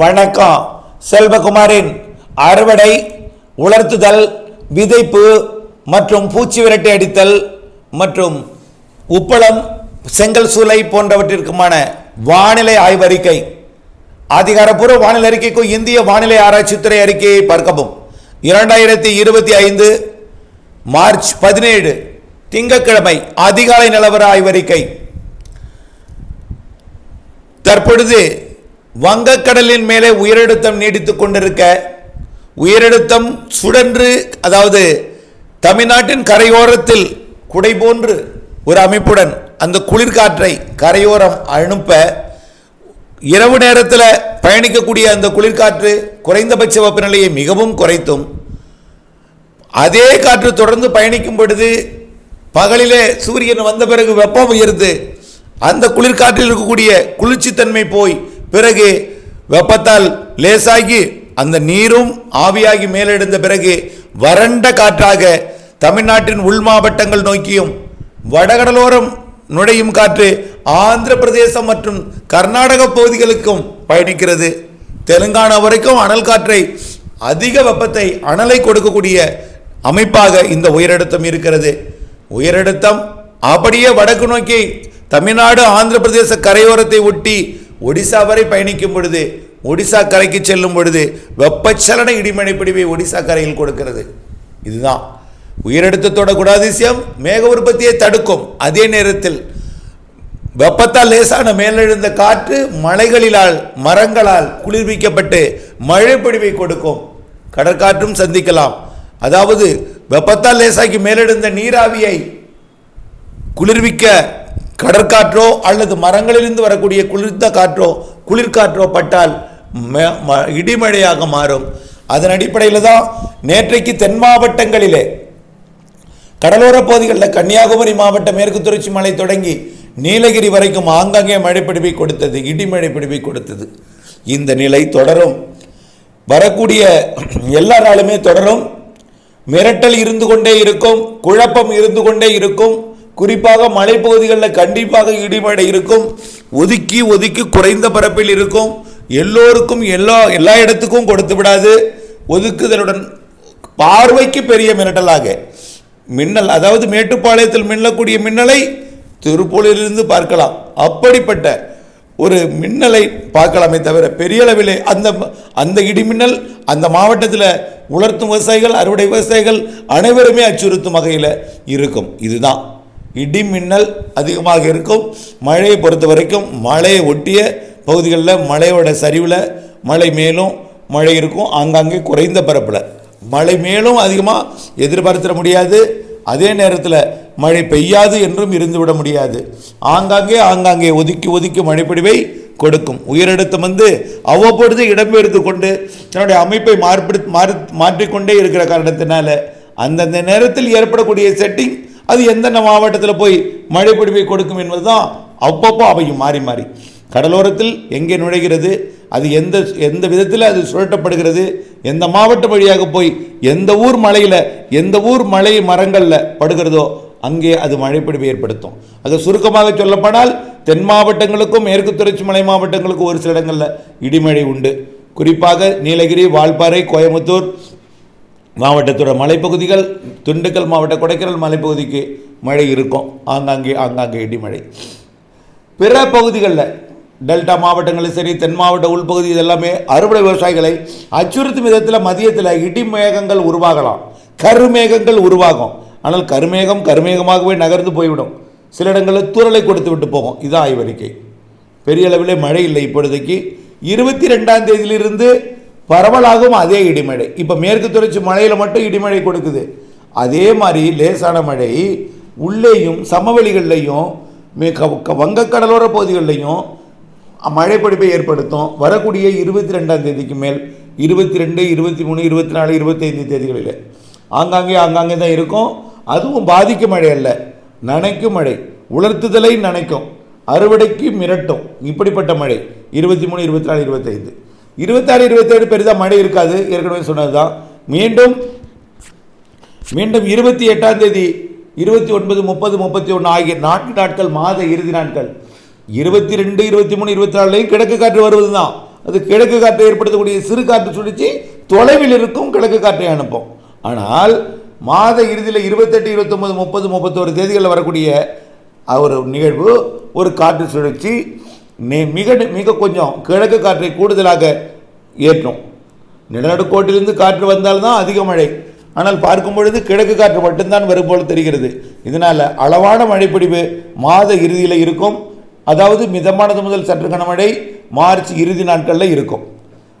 வணக்கம். செல்வகுமாரின் அறுவடை உலர்த்துதல் விதைப்பு மற்றும் பூச்சி விரட்டி அடித்தல் மற்றும் உப்பளம் செங்கல் சூளை போன்றவற்றிற்குமான வானிலை ஆய்வறிக்கை அதிகாரப்பூர்வ வானிலை அறிக்கைக்கும் இந்திய வானிலை ஆராய்ச்சித்துறை அறிக்கையை பார்க்கவும். இரண்டாயிரத்தி இருபத்தி ஐந்து மார்ச் பதினேழு திங்கட்கிழமை அதிகாலை நிலவர ஆய்வறிக்கை தற்பொழுது வங்கக்கடலின் மேலே உயரழுத்தம் நீடித்துக் கொண்டிருக்க உயரழுத்தம் சுடன்று அதாவது தமிழ்நாட்டின் கரையோரத்தில் குடை போன்று ஒரு அமைப்புடன் அந்த குளிர்காற்றை கரையோரம் அனுப்ப இரவு நேரத்தில் பயணிக்கக்கூடிய அந்த குளிர்காற்று குறைந்தபட்ச வெப்பநிலையை மிகவும் குறைத்தும் அதே காற்று தொடர்ந்து பயணிக்கும் பொழுது பகலிலே சூரியன் வந்த பிறகு வெப்பம் உயர்ந்து அந்த குளிர்காற்றில் இருக்கக்கூடிய குளிர்ச்சித்தன்மை போய் பிறகு வெப்பத்தால் லேசாகி அந்த நீரும் ஆவியாகி மேலெழுந்த பிறகு வறண்ட காற்றாக தமிழ்நாட்டின் உள் மாவட்டங்கள் நோக்கியும் வடகடலோரம் நுழையும் காற்று ஆந்திர பிரதேசம் மற்றும் கர்நாடக பகுதிகளுக்கும் பயணிக்கிறது. தெலுங்கானா வரைக்கும் அனல் காற்றை அதிக வெப்பத்தை அனலை கொடுக்கக்கூடிய அமைப்பாக இந்த உயரழுத்தம் இருக்கிறது. உயரழுத்தம் அப்படியே வடக்கு நோக்கி தமிழ்நாடு ஆந்திர பிரதேச கரையோரத்தை ஒட்டி ஒடிசா வரை பயணிக்கும் பொழுது ஒடிசா கரைக்கு செல்லும் பொழுது வெப்பச்சலன இடிமழை பிடிவை ஒடிசா கரையில் கொடுக்கிறது. இதுதான். உயரழுத்தத்தோட குணாதிசயம் மேக உற்பத்தியை தடுக்கும். அதே நேரத்தில் வெப்பத்தால் லேசான மேலெழுந்த காற்று மலைகளிலால் மரங்களால் குளிர்விக்கப்பட்டு மழை பொழிவை கொடுக்கும். கடற்காற்றும் சந்திக்கலாம். அதாவது வெப்பத்தால் லேசாக்கி மேலெழுந்த நீராவியை குளிர்விக்க கடற்காற்றோ அல்லது மரங்களிலிருந்து வரக்கூடிய குளிர்ந்த காற்றோ குளிர்காற்றோ பட்டால் ம- ம- இடிமழையாக மாறும். அதன் அடிப்படையில் தான் நேற்றைக்கு தென் மாவட்டங்களிலே கடலோர பகுதிகளில் கன்னியாகுமரி மாவட்டம் மேற்கு தொடர்ச்சி மலை தொடங்கி நீலகிரி வரைக்கும் ஆங்காங்கே மழை பிடிப்பை கொடுத்தது இடிமழை பிடிப்பை கொடுத்தது. இந்த நிலை தொடரும். வரக்கூடிய எல்லா நாளுமே தொடரும். மிரட்டல் இருந்து கொண்டே இருக்கும் குழப்பம் இருந்து கொண்டே இருக்கும். குறிப்பாக மலைப்பகுதிகளில் கண்டிப்பாக இடிமழை இருக்கும். ஒதுக்கி ஒதுக்கி குறைந்த பரப்பில் இருக்கும். எல்லோருக்கும் எல்லா எல்லா இடத்துக்கும் கொடுத்து விடாது. ஒதுக்குதலுடன் பார்வைக்கு பெரிய மிரட்டலாக. மின்னல் அதாவது மேட்டுப்பாளையத்தில் மின்னக்கூடிய மின்னலை திருப்பூரிலிருந்து பார்க்கலாம். அப்படிப்பட்ட ஒரு மின்னலை பார்க்கலாமே தவிர பெரிய அளவிலே அந்த அந்த இடிமின்னல் அந்த மாவட்டத்தில் உலர்த்தும் விவசாயிகள் அறுவடை விவசாயிகள் அனைவருமே அச்சுறுத்தும் வகையில் இருக்கும். இதுதான். இடி மின்னல் அதிகமாக இருக்கும். மழையை பொறுத்த வரைக்கும் மழையை ஒட்டிய பகுதிகளில் மழையோட சரிவில் மழை மேலும் மழை இருக்கும். ஆங்காங்கே குறைந்த பரப்பில். மழை மேலும் அதிகமாக எதிர்பார்த்திட முடியாது. அதே நேரத்தில் மழை பெய்யாது என்றும் இருந்துவிட முடியாது. ஆங்காங்கே ஆங்காங்கே ஒதுக்கி ஒதுக்கி மழைப்பிடிவை கொடுக்கும். உயரடுத்தம் வந்து அவ்வப்பொழுது இடம்பெயர்த்து கொண்டு தன்னுடைய அமைப்பை மாறுபடு மாறி மாற்றிக்கொண்டே இருக்கிற காரணத்தினால அந்தந்த நேரத்தில் ஏற்படக்கூடிய செட்டிங் அது எந்தெந்த மாவட்டத்தில் போய் மழைப்பொழிவை கொடுக்கும் என்பதுதான் அப்பப்போ அவையும் மாறி மாறி. கடலோரத்தில் எங்கே நுழைகிறது அது எந்த எந்த விதத்தில் அது சுழட்டப்படுகிறது எந்த மாவட்ட வழியாக போய் எந்த ஊர் மலையில் எந்த ஊர் மலை மரங்களில் படுகிறதோ அங்கே அது மழைப்பிடிவை ஏற்படுத்தும். அது சுருக்கமாக சொல்லப்படால் தென் மாவட்டங்களுக்கும் மேற்கு தொடர்ச்சி மலை மாவட்டங்களுக்கும் ஒரு சில இடங்களில் இடிமழை உண்டு. குறிப்பாக நீலகிரி வால்பாறை கோயம்புத்தூர் மாவட்டத்தோட மலைப்பகுதிகள் திண்டுக்கல் மாவட்ட கொடைக்கானல் மலைப்பகுதிக்கு மழை இருக்கும். ஆங்காங்கே ஆங்காங்கே இடிமழை பிற பகுதிகளில் டெல்டா மாவட்டங்களும் சரி தென் மாவட்ட உள்பகுதி இதெல்லாமே அறுவடை விவசாயிகளை அச்சுறுத்தும் விதத்தில் மதியத்தில் இடி மேகங்கள் உருவாகலாம். கருமேகங்கள் உருவாகும். ஆனால் கருமேகம் கருமேகமாகவே நகர்ந்து போய்விடும். சில இடங்களில் தூறலை கொடுத்து விட்டு போகும். இதுதான் ஆய்வறிக்கை. பெரிய அளவில் மழை இல்லை இப்பொழுதைக்கு. இருபத்தி ரெண்டாம் தேதியிலிருந்து பரவலாகும் அதே இடிமழை இப்போ மேற்கு தொடர்ச்சி மழையில் மட்டும் இடிமழை கொடுக்குது. அதே மாதிரி லேசான மழை உள்ளேயும் சமவெளிகள்லையும் க- க- வங்கக்கடலோர பகுதிகளிலையும் மழை ஏற்படுத்தும். வரக்கூடிய இருபத்தி ரெண்டாம் தேதிக்கு மேல் இருபத்தி ரெண்டு இருபத்தி மூணு இருபத்தி நாலு இருபத்தைந்து தேதிகளில். ஆங்காங்கே ஆங்காங்கே தான் இருக்கும். அதுவும் பாதிக்கும் மழை அல்ல. நனைக்கும் மழை. உலர்த்துதலை நனைக்கும். அறுவடைக்கு மிரட்டும். இப்படிப்பட்ட மழை. இருபத்தி மூணு இருபத்தி நாலு இருபத்தைந்து. இருபத்தாறு இருபத்தேழு பெரிதாக மழை இருக்காது ஏற்கனவே சொன்னது தான் மீண்டும் மீண்டும் இருபத்தி எட்டாம் தேதி இருபத்தி ஒன்பது முப்பது முப்பத்தி ஒன்று ஆகிய நான்கு நாட்கள் மாத இறுதி நாட்கள். இருபத்தி ரெண்டு இருபத்தி மூணு இருபத்தி நாலுலையும் கிழக்கு காற்று வருவது தான் அது கிழக்கு காற்றை ஏற்படுத்தக்கூடிய சிறு காற்று சுழற்சி தொலைவில் இருக்கும் கிழக்கு காற்றை அனுப்பும். ஆனால் மாத இறுதியில் இருபத்தெட்டு இருபத்தொம்பது முப்பது முப்பத்தோரு தேதிகளில் வரக்கூடிய ஒரு நிகழ்வு ஒரு காற்று சுழற்சி மிக மிக கொஞ்சம் கிழக்கு காற்றை கூடுதலாக ஏற்றும். நிலநடுக்கோட்டிலிருந்து காற்று வந்தால்தான் அதிக மழை. ஆனால் பார்க்கும் பொழுது கிழக்கு காற்று மட்டும்தான் வரும் போல் தெரிகிறது. இதனால் அளவான மழைப்பிடிவு மாத இறுதியில் இருக்கும். அதாவது மிதமானது முதல் சற்று கனமழை மார்ச் இறுதி நாட்களில் இருக்கும்.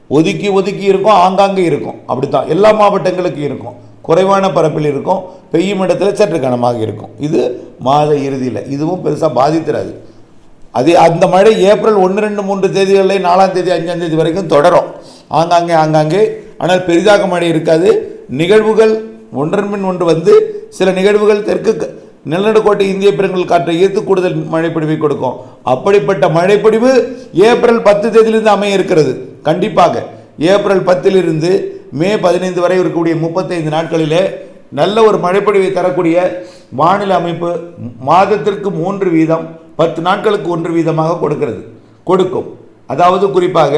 ஒதுக்கி ஒதுக்கி இருக்கும் ஆங்காங்கே இருக்கும். அப்படித்தான். எல்லா மாவட்டங்களுக்கும் இருக்கும். குறைவான பரப்பில் இருக்கும். பெய்யும் இடத்துல சற்று கனமாக இருக்கும். இது மாத இறுதியில். இதுவும் பெருசாக பாதித்திராது. அது அந்த மழை ஏப்ரல் ஒன்று ரெண்டு மூன்று தேதிகளில் நாலாம் தேதி அஞ்சாம் தேதி வரைக்கும் தொடரும். ஆங்காங்கே ஆங்காங்கே. ஆனால் பெரிதாக மழை இருக்காது. நிகழ்வுகள் ஒன்றன் பின் ஒன்று வந்து சில நிகழ்வுகள் தெற்கு க- நிலநடுக்கோட்டை இந்திய பெருங்கல் காற்றை ஈர்த்து கூடுதல் மழைப்பொழிவை கொடுக்கும். அப்படிப்பட்ட மழைப்பொழிவு ஏப்ரல் பத்து தேதியிலிருந்து அமைய இருக்கிறது கண்டிப்பாக ஏப்ரல் பத்திலிருந்து மே பதினைந்து வரை இருக்கக்கூடிய முப்பத்தைந்து நாட்களிலே நல்ல ஒரு மழைப்பொழிவை தரக்கூடிய வானிலை அமைப்பு மாதத்திற்கு மூன்று வீதம் பத்து நாட்களுக்கு ஒன்று வீதமாக கொடுக்கிறது. கொடுக்கும். அதாவது குறிப்பாக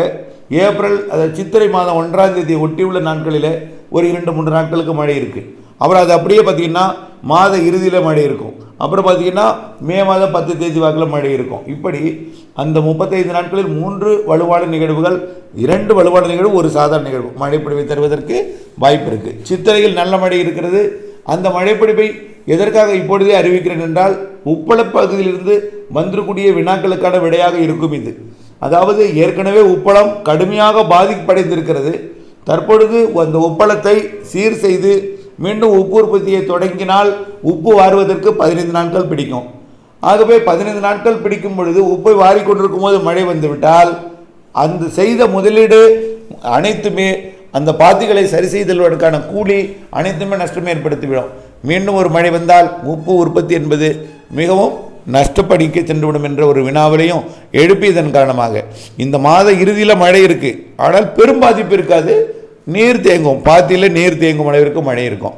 ஏப்ரல் அதாவது சித்திரை மாதம் ஒன்றாம் தேதி ஒட்டியுள்ள நாட்களில் ஒரு இரண்டு மூன்று நாட்களுக்கு மழை இருக்குது அப்புறம் அது அப்படியே பார்த்தீங்கன்னா மாத இறுதியில் மழை இருக்கும். அப்புறம் பார்த்திங்கன்னா மே மாதம் பத்து தேதி வாக்கில் மழை இருக்கும். இப்படி அந்த முப்பத்தைந்து நாட்களில் மூன்று வலுவான நிகழ்வுகள் இரண்டு வலுவான நிகழ்வு ஒரு சாதாரண நிகழ்வு. மழைப்பிடிவை தருவதற்கு வாய்ப்பு இருக்குது சித்திரையில் நல்ல மழை இருக்கிறது. அந்த மழைப்பிடிப்பை எதற்காக இப்பொழுதே அறிவிக்கிறேன் என்றால் உப்பள பகுதியிலிருந்து வந்திருக்கூடிய வினாக்களுக்கான விடையாக இருக்கும் இது. அதாவது ஏற்கனவே உப்பளம் கடுமையாக பாதிப்படைந்திருக்கிறது. தற்பொழுது அந்த உப்பளத்தை சீர் செய்து மீண்டும் உப்பு உற்பத்தியை தொடங்கினால் உப்பு வாருவதற்கு பதினைந்து நாட்கள் பிடிக்கும். ஆகவே பதினைந்து நாட்கள் பிடிக்கும் பொழுது உப்பை வாரிக்கொண்டிருக்கும் போது மழை வந்துவிட்டால் அந்த செய்த முதலீடு அனைத்துமே அந்த பாத்திகளை சரி செய்தல்வதற்கான கூலி அனைத்துமே நஷ்டம் ஏற்படுத்திவிடும். மீண்டும் ஒரு மழை வந்தால் உப்பு உற்பத்தி என்பது மிகவும் நஷ்டப்படிக்க சென்றுவிடும் என்ற ஒரு வினாவிலையும் எழுப்பியதன் காரணமாக. இந்த மாத இறுதியில் மழை இருக்கு. ஆனால் பெரும் பாதிப்பு இருக்காது. நீர் தேங்கும். பாத்தியில் நீர் தேங்கும் அளவிற்கு மழை இருக்கும்.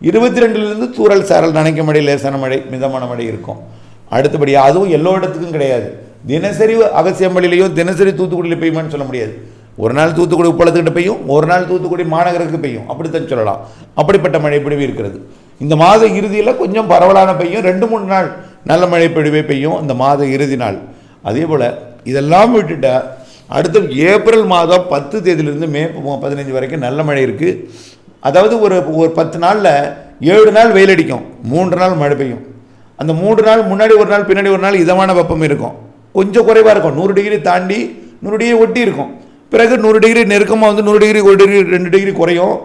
இருபத்தி ரெண்டுலேருந்து தூரல் சாரல் நனைக்க மழை லேசான மழை மிதமான மழை இருக்கும். அடுத்தபடி அதுவும் எல்லா இடத்துக்கும் கிடையாது. தினசரி அகசியம்பள்ளிலையும் தினசரி தூத்துக்குடியில் பெய்யுமான்னு சொல்ல முடியாது. ஒரு நாள் தூத்துக்குடி உப்பளத்துக்கிட்ட பெய்யும். ஒரு நாள் தூத்துக்குடி மாநகருக்கு பெய்யும். அப்படித்தான் சொல்லலாம். அப்படிப்பட்ட மழை இப்படி இருக்கிறது. இந்த மாத இறுதியில் கொஞ்சம் பரவலான பெய்யும். ரெண்டு மூணு நாள் நல்ல மழை பொழிவே பெய்யும் இந்த மாத இறுதி நாள். அதே போல் இதெல்லாம் விட்டுட்டால் அடுத்த ஏப்ரல் மாதம் பத்து தேதியிலிருந்து மே பதினஞ்சு வரைக்கும் நல்ல மழை இருக்குது அதாவது ஒரு ஒரு பத்து நாளில் ஏழு நாள் வெயில் அடிக்கும். மூன்று நாள் மழை பெய்யும். அந்த மூன்று நாள் முன்னாடி ஒரு நாள் பின்னாடி ஒரு நாள் இதமான வெப்பம் இருக்கும். கொஞ்சம் குறைவாக இருக்கும். நூறு டிகிரி தாண்டி நூறு டிகிரி ஒட்டி இருக்கும். பிறகு நூறு டிகிரி நெருக்கமாக வந்து நூறு டிகிரி ஒரு டிகிரி ரெண்டு டிகிரி குறையும்.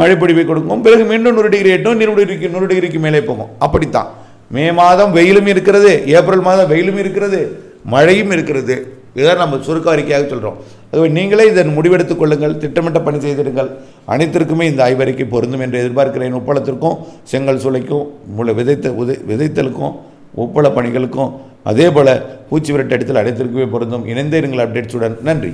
மழை பொடிவை கொடுக்கும். பிறகு மீண்டும் நூறு டிகிரி எட்டும் நூறு டிகிரிக்கு நூறு டிகிரிக்கு மேலே போகும். அப்படித்தான். மே மாதம் வெயிலும் இருக்கிறது ஏப்ரல் மாதம் வெயிலும் இருக்கிறது மழையும் இருக்கிறது. இதுதான் நம்ம சுருக்க அறிக்கையாக சொல்கிறோம் அதுவே நீங்களே இதன் முடிவெடுத்துக் கொள்ளுங்கள் திட்டமிட்ட பணி செய்திருங்கள் அனைத்திற்குமே இந்த ஆய்வறிக்கை பொருந்தும் என்று எதிர்பார்க்கிறேன். உப்பளத்திற்கும் செங்கல் சுளைக்கும் முளை விதைத்த உதை விதைத்தலுக்கும் உப்பள பணிகளுக்கும் அதே போல் பூச்சி விரட்டு அடித்தல் அனைத்திற்குமே பொருந்தும். இணைந்தே இருங்கள் அப்டேட்ஸுடன் நன்றி.